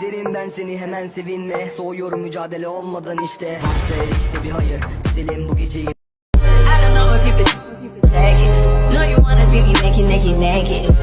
Severim ben seni hemen sevinme Soğuyorum mücadele olmadan işte Sever işte bir hayır Gidelim bu geceyi I don't know if you could take it. No, you wanna see me naked, naked, naked.